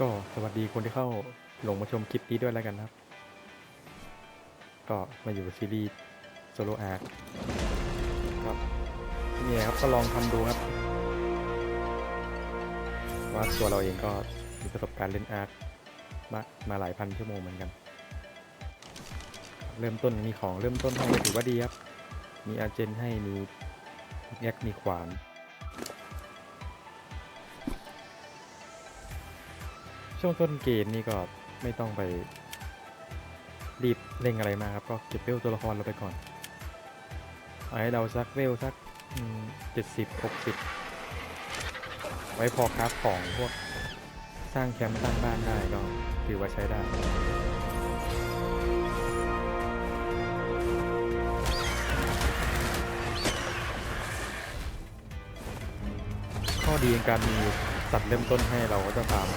ก็สวัสดีคนที่เข้าหลงมาชมคลิปนี้ด้วยแล้วกันครับ ก็มาอยู่ซีรีส์โซโลอาร์ครับนี่ครับก็ลองทำดูครับ ว่าตัวเราเองก็มีประสบการณ์เล่นอาร์คมามาหลายพันชั่วโมงเหมือนกัน เริ่มต้นมีของเริ่มต้นให้ถือว่าดีครับ มีอาเจนให้มีแยกมีขวาน ช่วงต้นเกมนี่ก็ไม่ต้องไปรีบเร่งอะไรมากครับ ก็เก็บเวลตัวละครเราไปก่อนเอาให้เราสักเวลสักเจ็ดสิบหกสิบไว้พอคราฟของพวกสร้างแคมป์สร้างบ้านได้ก็ถือว่าใช้ได้ข้อดีในการมีสัตว์เริ่มต้นให้เราก็จะตาม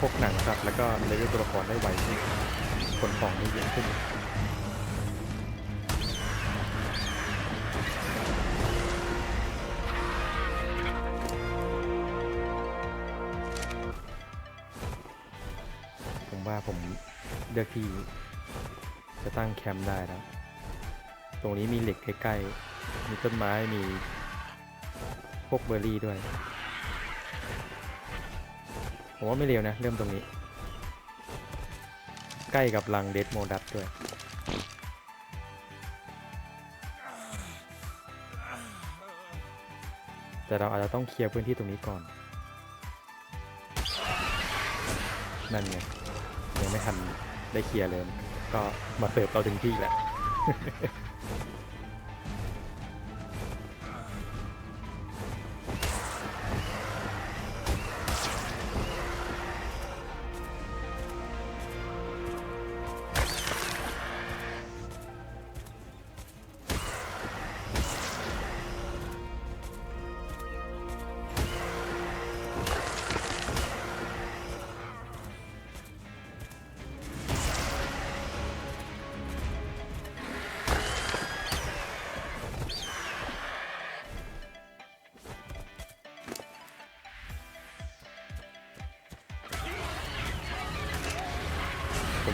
พวกหนังสัตว์แล้วก็เลเวลตัวละครได้ไวขึ้นขนของได้เยอะขึ้นผมว่าผมเลือกที่จะตั้งแคมป์ได้แล้วตรงนี้มีเหล็กใกล้ๆ มีต้นไม้มีพวกเบอร์รี่ด้วย ผมว่าไม่เร็วนะ เริ่มตรงนี้ ใกล้กับรังเดดโมดัสด้วย แต่เราอาจจะต้องเคลียร์พื้นที่ตรงนี้ก่อน นั่นไงยังไม่ทันได้เคลียร์เลย ก็มาเสิร์ฟเราถึงที่แหละ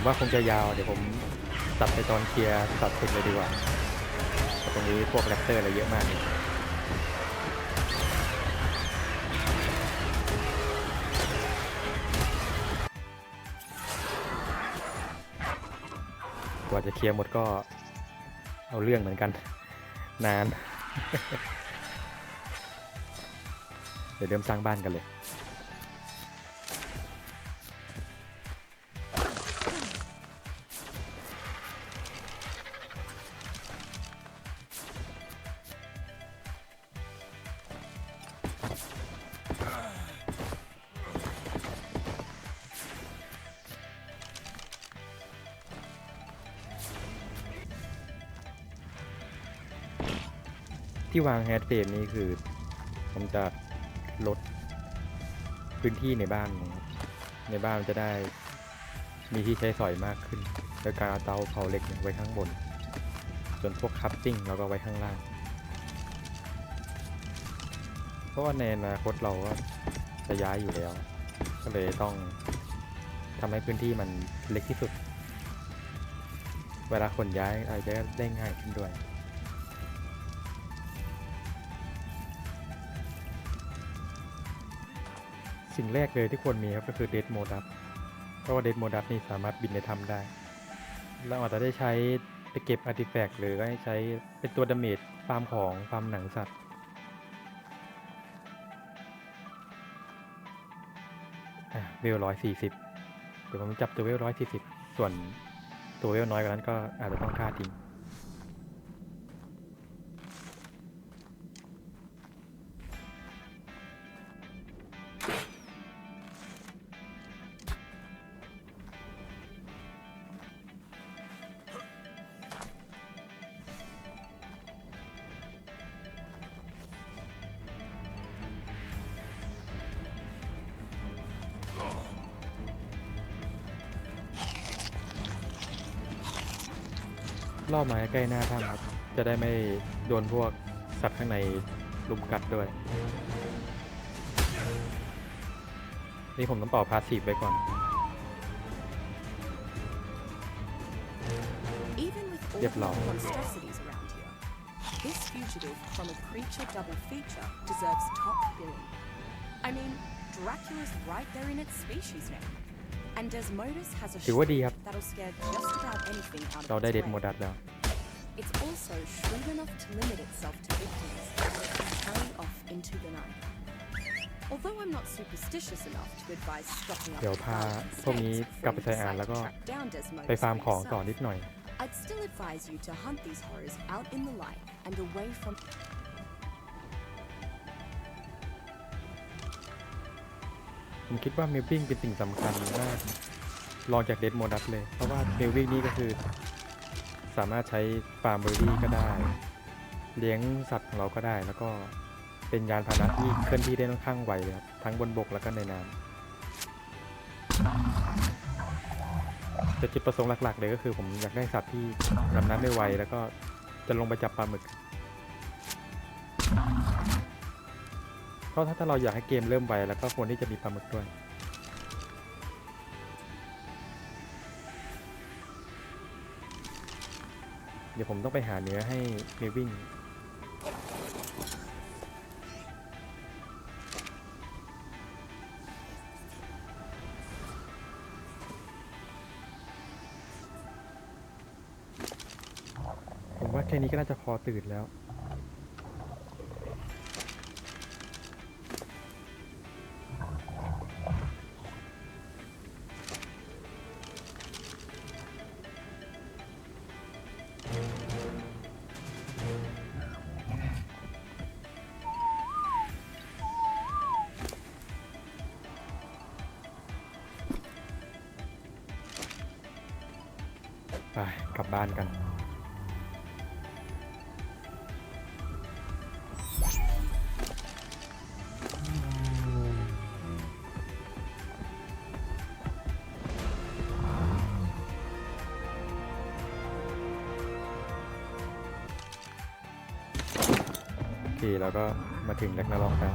ผมว่าคงจะยาว เดี๋ยวผมตัดไปตอนเคลียร์ตัดเสร็จเลยดีกว่า ตรงนี้พวกแรปเตอร์อะไรเยอะมากเลยกว่าจะเคลียร์หมดก็เอาเรื่องเหมือนกัน นาน เดี๋ยวเริ่มสร้างบ้านกันเลย ที่วางแฮดเฟรมนี่คือ มันจะลดพื้นที่ในบ้าน ในบ้านจะได้มีที่ใช้สอยมากขึ้นโดยการเอาเตาเผาเหล็กเนี่ยไว้ข้างบน ส่วนพวกคัพติ้งเราก็ไว้ข้างล่าง เพราะว่าในอนาคตเราก็จะย้ายอยู่แล้ว ก็เลยต้องทำให้พื้นที่มันเล็กที่สุด เวลาคนย้ายอะไรจะได้ง่ายขึ้นด้วย สิ่งแรกเลยที่ควรมีครับก็คือเดดโมดัสเพราะว่าเดดโมดัสนี่สามารถบินในถ้ำได้ เราอาจจะได้ใช้ไปเก็บอาร์ติแฟกต์หรือให้ใช้เป็นตัวดาเมจฟาร์มของฟาร์มหนังสัตว์ เวลร้อยสี่สิบเดี๋ยวผมจับตัวเวลร้อยสี่สิบส่วนตัวเวลน้อยกว่านั้นก็อาจจะต้องฆ่าทิ้ง ล่อมาใกล้หน้าถ้ำครับ จะได้ไม่โดนพวกสัตว์ข้างในลุมกัดด้วยเอนี่ผมต้องต่อพาสซีฟไว้ก่อน Even with all Yep, the lol. monstrosities around here, this fugitive from a creature double feature deserves top billing. I mean, Dracula's right there in its species name. And Desmodus has a ถือว่าดีครับ shriek that'll scare just about anything out เรา of ได้ its เดด way. โมดัสแล้ว It's also shrewd enough to limit itself to victims that it can carry off into the night. Although I'm not superstitious enough to advise stocking up เดี๋ยว with พา violent พวกนี้ snakes กลับไป before ใส่ you อ่าน decide แล้ว to ก็ track down Desmodus ไปฟาร์ม for ของต่อ yourself. นิดหน่อย I'd still advise you to hunt these horrors out in the light and away from ผมคิดว่าเมลวิ่งเป็นสิ่งสำคัญมากรองจากเดดโมดัสเลย เพราะว่าเมลวิ่งนี่ก็คือ สามารถใช้ฟาร์มเบอร์รี่ก็ได้ เลี้ยงสัตว์ของเราก็ได้ แล้วก็เป็นยานพาหนะที่เคลื่อนที่ได้ค่อนข้างไวเลยครับ ทั้งบนบกแล้วก็ในน้ำแต่จุดประสงค์หลักๆ เลยก็คือ ผมอยากได้สัตว์ที่ดำน้ำได้ไว แล้วก็จะลงไปจับปลาหมึก เพราะถ้าถ้าเราอยากให้เกมเริ่มไวแล้วก็ควรที่จะมีปลาหมึกด้วย เดี๋ยวผมต้องไปหาเนื้อให้เมวิ่งผมว่าแค่นี้ก็น่าจะพอตื่นแล้ว ไปกลับบ้านกัน โอเคแล้วก็มาถึงแล็กนาล็อกแล้ว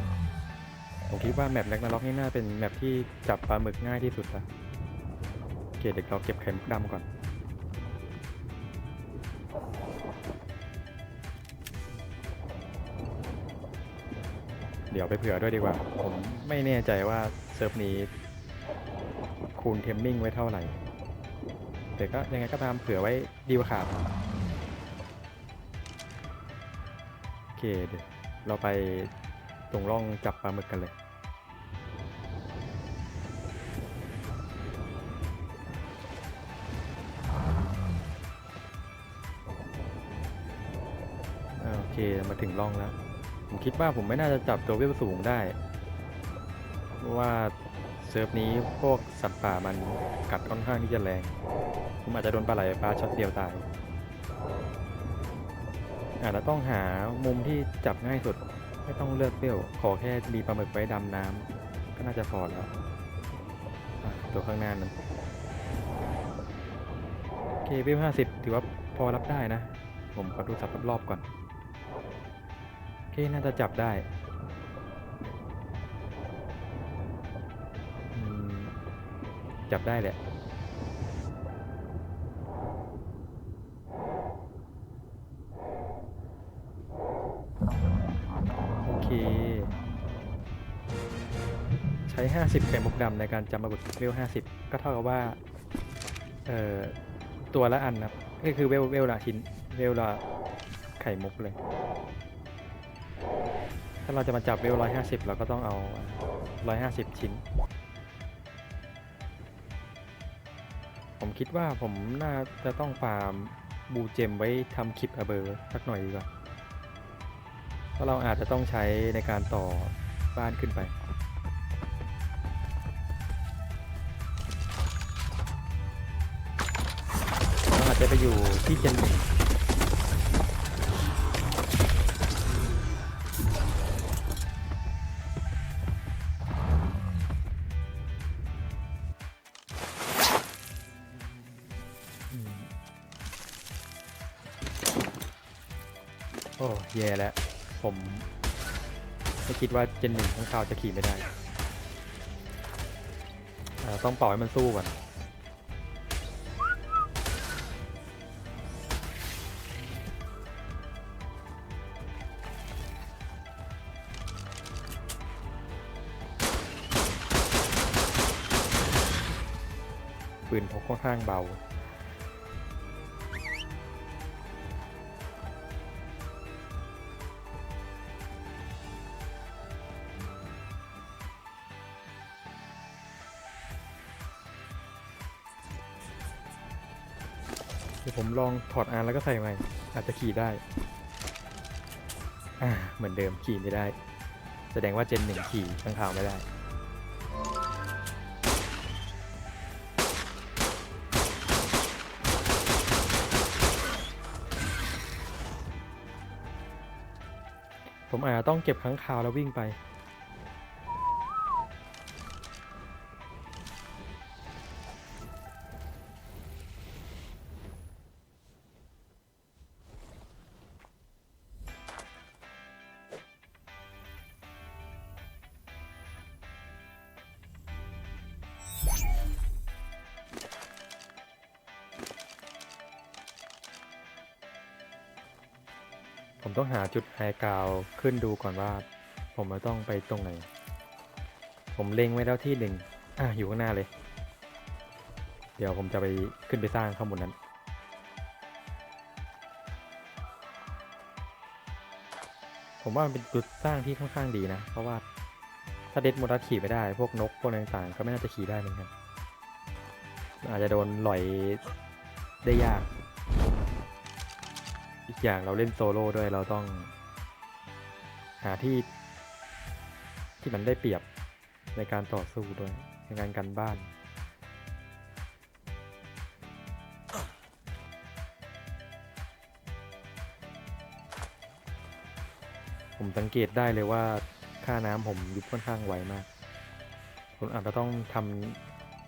ผมคิดว่าแมปแล็กนาล็อกนี่น่าเป็นแมปที่จับปลาหมึกง่ายที่สุดละโอเคเดี๋ยวเราเก็บไข่มุกดำก่อน ดี๋ยวไปเผื่อด้วยดีกว่า ผมไม่แน่ใจว่าเซิร์ฟนี้ คูณเทมมิ่งไว้เท่าไหร่ แต่ก็ยังไงก็ตามเผื่อไว้ดีกว่าขาดโอเคเดี๋ยวเราไปตรงร่องจับปลาหมึกกันเลยโอเค มาถึงร่องแล้ว ผมคิดว่าผมไม่น่าจะจับตัวเวลสูงได้ เพราะว่าเซิร์ฟนี้พวกสัตว์ป่ามันกัดค่อนข้างที่จะแรง ผมอาจจะโดนปลาไหลไฟฟ้าช็อตเดียวตาย อาจจะต้องหามุมที่จับง่ายสุด ไม่ต้องเลือกเปรี้ยว ขอแค่มีปลาหมึกไว้ดำน้ำก็น่าจะพอแล้ว ตัวข้างหน้านั้นโอเคเวลห้าสิบถือว่าพอรับได้นะ ผมขอดูสับรอบๆก่อน อเคน่าจะจับได้จับได้แหละโอเค ใช้ 50ไข่มุกดำในการจำมาบุกเวล50 ก็เท่ากับว่า เอ่อ ตัวละอันนะก็คือเวลเวลละชิ้น เวลละไข่มุกเลย ถ้าเราจะมาจับเวล150เราก็ต้องเอา150ชิ้น ผมคิดว่าผมน่าจะต้องฟาร์มบูเจมไว้ทำคลิปอเบอร์สักหน่อยดีกว่าเพราะเราอาจจะต้องใช้ในการต่อบ้านขึ้นไปเราอาจจะไปอยู่ที่เจนหนึ่ง แย่แล้ว ผมไม่คิดว่าเจนหนึ่งข้างคาวจะขี่ไม่ได้ ต้องปล่อยให้มันสู้ก่อนปืนพกค่อนข้างเบา ลองถอดอานแล้วก็ใส่ใหม่ อาจจะขี่ได้ อ่า เหมือนเดิมขี่ไม่ได้ แสดงว่าเจนหนึ่งขี่ข้างข่าวไม่ได้ ผมอาจจะต้องเก็บค้างคาวแล้ววิ่งไป จุดไฮกราวขึ้นดูก่อนว่า ผมจะต้องไปตรงไหน ผมเล็งไว้แล้วที่หนึ่งอะอยู่ข้างหน้าเลย เดี๋ยวผมจะไปขึ้นไปสร้างข้างบนนั้น ผมว่ามันเป็นจุดสร้างที่ค่อนข้างดีนะ เพราะว่าถ้าเด็ดมดัสขี่ไม่ได้ พวกนกพวกต่างๆ ก็ไม่น่าจะขี่ได้เหมือนกันอาจจะโดนหลอยได้ยาก กอย่างเราเล่นโซโล่ด้วยเราต้อง หาที่ ที่มันได้เปรียบในการต่อสู้ด้วยในการกันบ้านผมสังเกตได้เลยว่าค่าน้ำผมยุบค่อนข้างไวมากผมอาจจะต้องท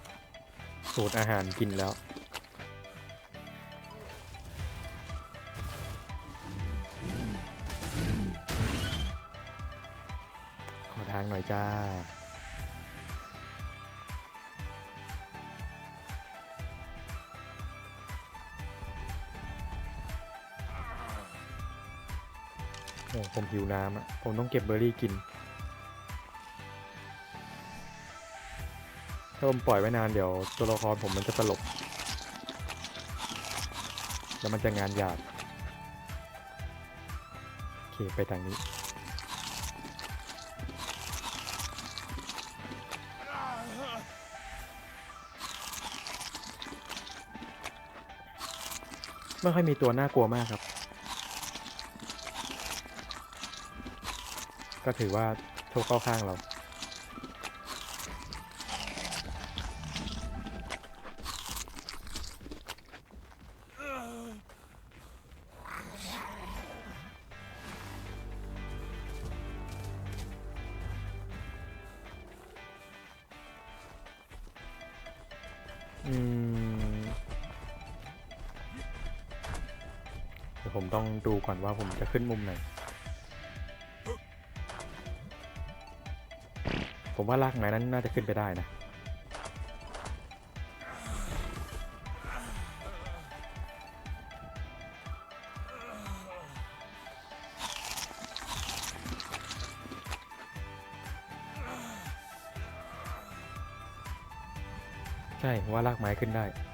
ำสูตรอาหารกินแล้ว ทางหน่อยจ้า โอ้ผมหิวน้ำอะผมต้องเก็บเบอร์รี่กิน ถ้าผมปล่อยไว้นานเดี๋ยวตัวละครผมมันจะสลบ แล้วมันจะงานหยาบโอเค ไปทางนี้ ไม่ค่อยมีตัวน่ากลัวมากครับ ก็ถือว่าโชคเข้าข้างเรา อืม ผมต้องดูก่อนว่าผมจะขึ้นมุมไหน ผมว่าลากไม้นั้นน่าจะขึ้นไปได้นะ ใช่ว่าลากไม้ขึ้นได้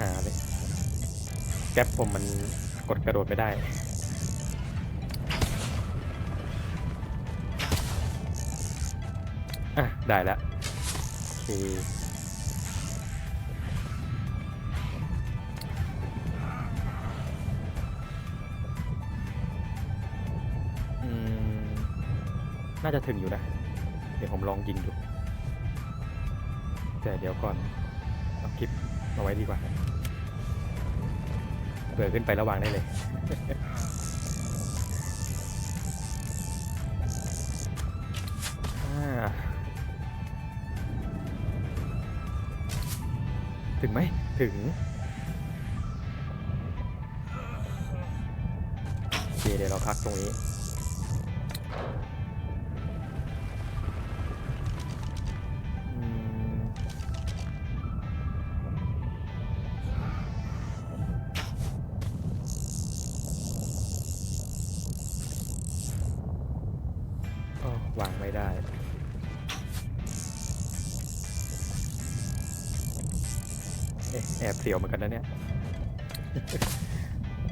หาเลย แก๊ปผมมันกดกระโดดไม่ได้ อะ ได้แล้วโอเคน่าจะถึงอยู่นะ เดี๋ยวผมลองยิงดู แต่เดี๋ยวก่อนเอาคลิปเอาไว้ดีกว่า ผื่อขึ้นไประหว่างได้เลย ถึงไหมถึงโอเคเดี๋ยวเราพักตรงนี้ วางไม่ได้เอ๊ะแอบเสียวเหมือนกันนะเนี่ย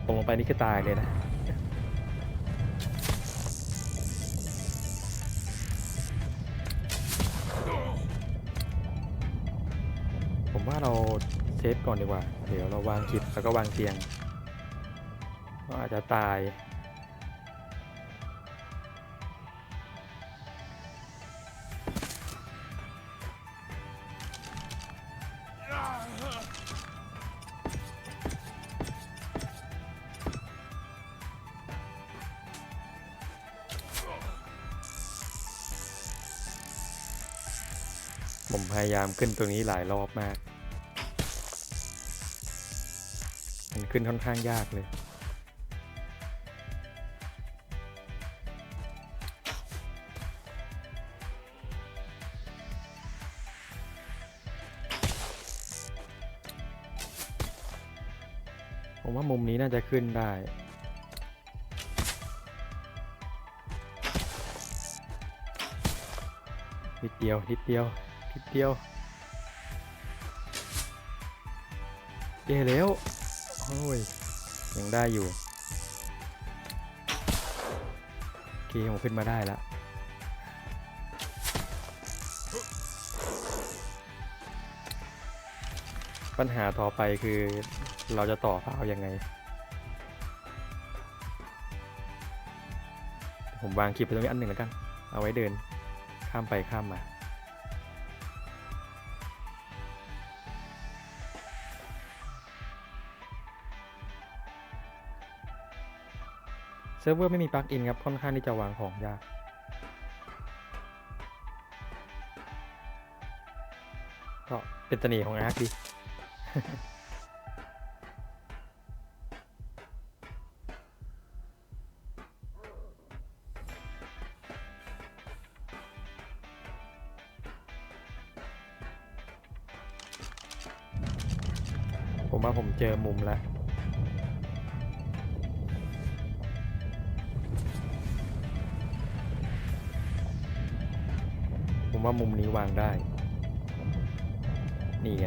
ตกลงไปนี่คือตายเลยนะ ผมว่าเราเซฟก่อนดีกว่า เดี๋ยวเราวางกิจแล้วก็วางเตียงก็อาจจะตาย ผมพยายามขึ้นตรงนี้หลายรอบมาก มันขึ้นค่อนข้างยากเลย ผมว่ามุมนี้น่าจะขึ้นได้นิดเดียวนิดเดียว นิดเดียวเย่แล้ว โอ้ย ยังได้อยู่โอเคผมขึ้นมาได้แล้วปัญหาต่อไปคือเราจะต่อฟ้าวยังไง ผมวางคลิปไปตรงนี้อันหนึ่งแล้วกัน เอาไว้เดินข้ามไปข้ามมา ซิร์ฟเวอร์ไม่มีปลั๊กอินครับค่อนข้างที่จะวางของยากก็เป็นเสน่ห์ของอาร์คดีผมว่าผมเจอมุมแล้ว ผมว่ามุมนี้วางได้ นี่ไง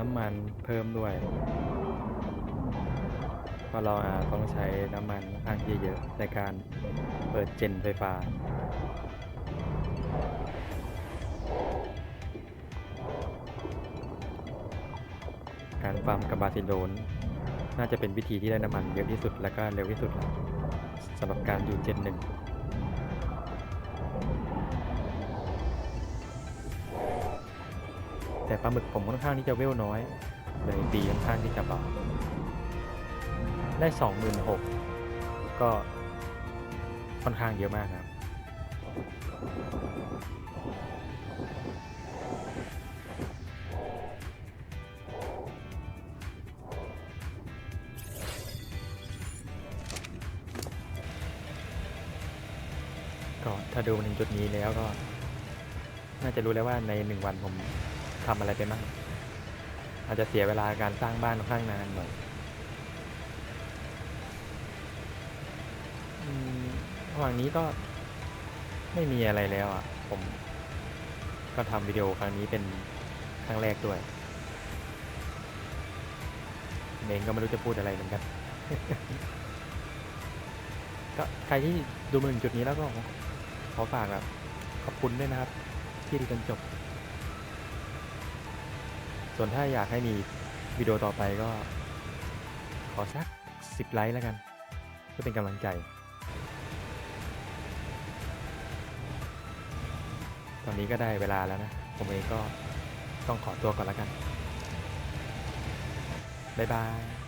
น้ำมันเพิ่มด้วยเพราะเราอาจต้องใช้น้ำมันค่อนข้างเยอะๆในการเปิดเจนไฟฟ้าการฟาร์มกับบาซิโดนน่าจะเป็นวิธีที่ได้น้ำมันเยอะที่สุดและก็เร็วที่สุดสำหรับการอยู่เจนหนึ่ง แต่ปลาหมึกผมค่อนข้างที่จะเวลน้อย เลยตีค่อนข้างที่จะเบาได้สองหมื่นหกก็ค่อนข้างเยอะมากครับ ก็ถ้าดูมาถึงจุดนี้แล้วก็ น่าจะรู้แล้วว่าในหนึ่งวันผม ทำอะไรไปบ้างอาจจะเสียเวลาการสร้างบ้านค่อนข้างนานหน่อยระหว่างนี้ก็ไม่มีอะไรแล้วอะ ผมก็ทำวิดีโอครั้งนี้เป็นครั้งแรกด้วยเองก็ไม่รู้จะพูดอะไรเหมือนกันก็ใครที่ดูมาถึงจุดนี้แล้วก็ขอฝากแบบขอบคุณด้วยนะครับ ที่ดูจนจบ ส่วนถ้าอยากให้มีวิดีโอต่อไปก็ ขอสักสิบไลค์แล้วกัน เพื่อเป็นกำลังใจ ตอนนี้ก็ได้เวลาแล้วนะ ผมเองก็ต้องขอตัวก่อนแล้วกัน บ๊ายบาย